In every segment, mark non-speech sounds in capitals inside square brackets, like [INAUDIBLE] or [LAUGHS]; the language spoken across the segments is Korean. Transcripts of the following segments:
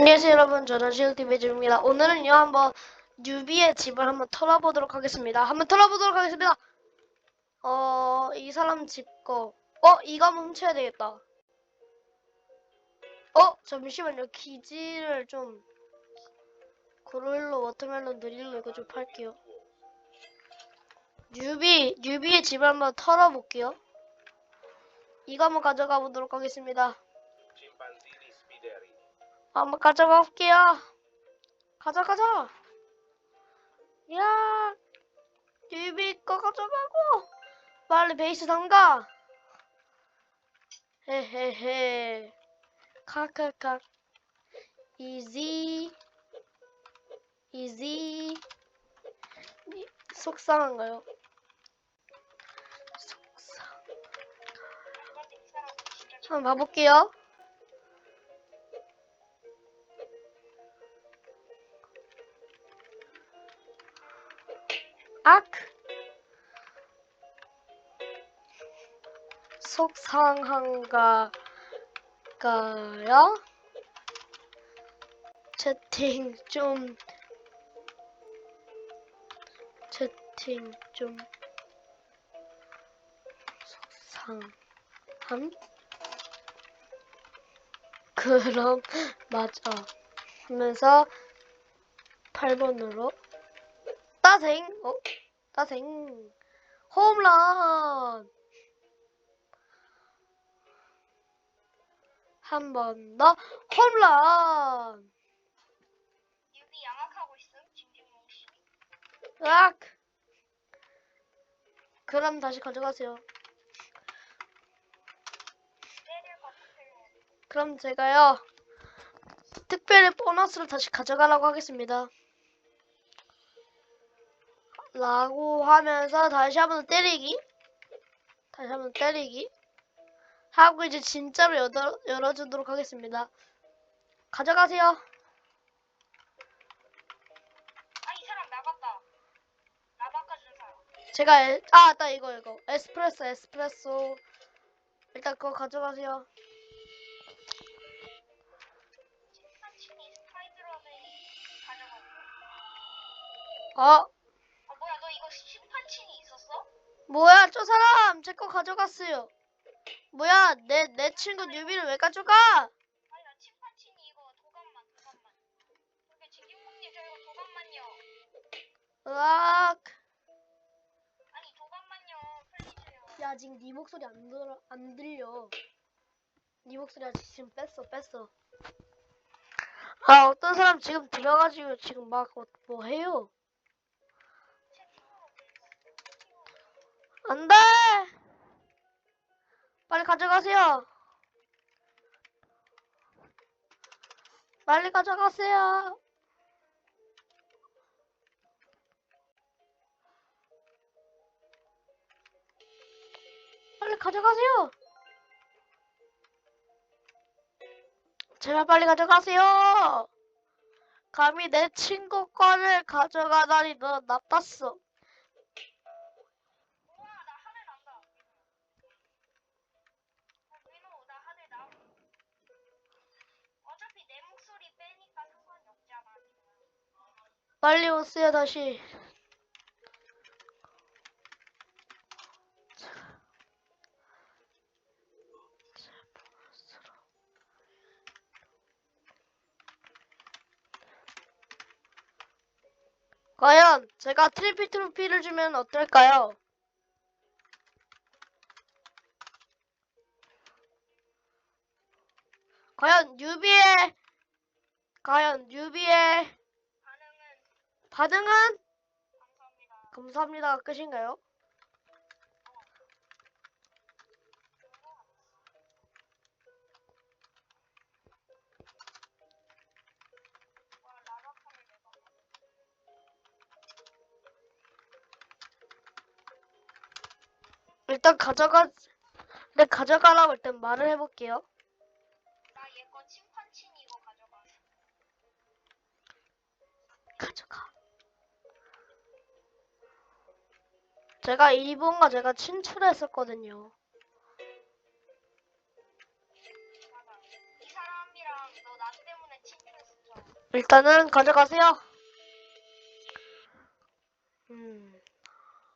안녕하세요 여러분. 저는 실티비즈입니다. 오늘은요 한번 뉴비의 집을 한번 털어보도록 하겠습니다. 한번 털어보도록 하겠습니다. 어 이 사람 집거. 어 이거 한번 훔쳐야 되겠다. 어 잠시만요. 기지를 좀 고릴로 워터멜론 느릴로 이거 좀 팔게요. 뉴비 뉴비의 집을 한번 털어볼게요. 이거 한번 가져가 보도록 하겠습니다. 한번 가져가 볼게요. 가자, 가자. 야, 유비 거 가져가고. 빨리 베이스 담가. 헤헤헤. 카카카. 이지. 이지. 이- 속상한가요? 속상. 한번 봐볼게요. 악 속상한가가요? 채팅 좀 채팅 좀 속상함? 그럼 [LAUGHS] 맞아 하면서 8번으로 따생 어? 따생. 홈런. 한 번 더. 홈런. 유비 양악하고 있음 진진몽 씨. 으악. 그럼 다시 가져가세요. 그럼 제가요 특별히 보너스를 다시 가져가라고 하겠습니다 라고 하면서 다시 한번 때리기. 다시 한번 때리기. 하고 이제 진짜로 열어, 열어주도록 하겠습니다. 가져가세요. 아이 사람 나갔다. 나 바꿔준 사람. 제가 에, 아, 나 이거 이거. 에스프레소 에스프레소. 일단 그거 가져가세요. 어 뭐야 저 사람 제 거 가져갔어요. 뭐야 내 내 친구 뉴비를 왜 가져가? 아니 나 침판치니 이거 도감만 도감만. 근데 진진몽님 저 이거 도감만요. 으악. 아니 도감만요. 플리즈요. 야 지금 네 목소리 안 들어 안 들려. 네 목소리 아직 지금 뺐어 뺐어. 아 어떤 사람 지금 들어가지고 지금 막 뭐 해요? 채팅으로 안돼. 빨리 가져가세요. 빨리 가져가세요. 빨리 가져가세요. 제발 빨리 가져가세요. 감히 내 친구 거를 가져가다니 너 나빴어. 우와 나 하늘 난다. 어, 민호 나 하늘 나. 어차피 내 목소리 빼니까 상관이 없잖아. 빨리 오세요 다시. 과연 제가 트리피 트로피를 주면 어떨까요? 과연 뉴비의 과연 뉴비의 반응은 반응은 감사합니다. 감사합니다 끝인가요? 일단 가져가 네 가져가라고 일단 말을 해볼게요. 가져가. 제가 이분과 제가 친출했었거든요. 일단은 가져가세요. 음.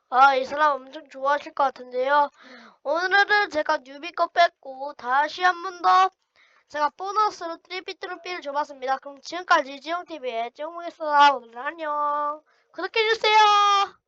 아, 이 사람 엄청 좋아하실 것 같은데요. 오늘은 제가 뉴비 거 뺐고 다시 한 번 더 제가 보너스로 트리피트루피를 줘봤습니다. 그럼 지금까지 지용TV의 지용몽이었습니다. 오늘 안녕. 구독해주세요.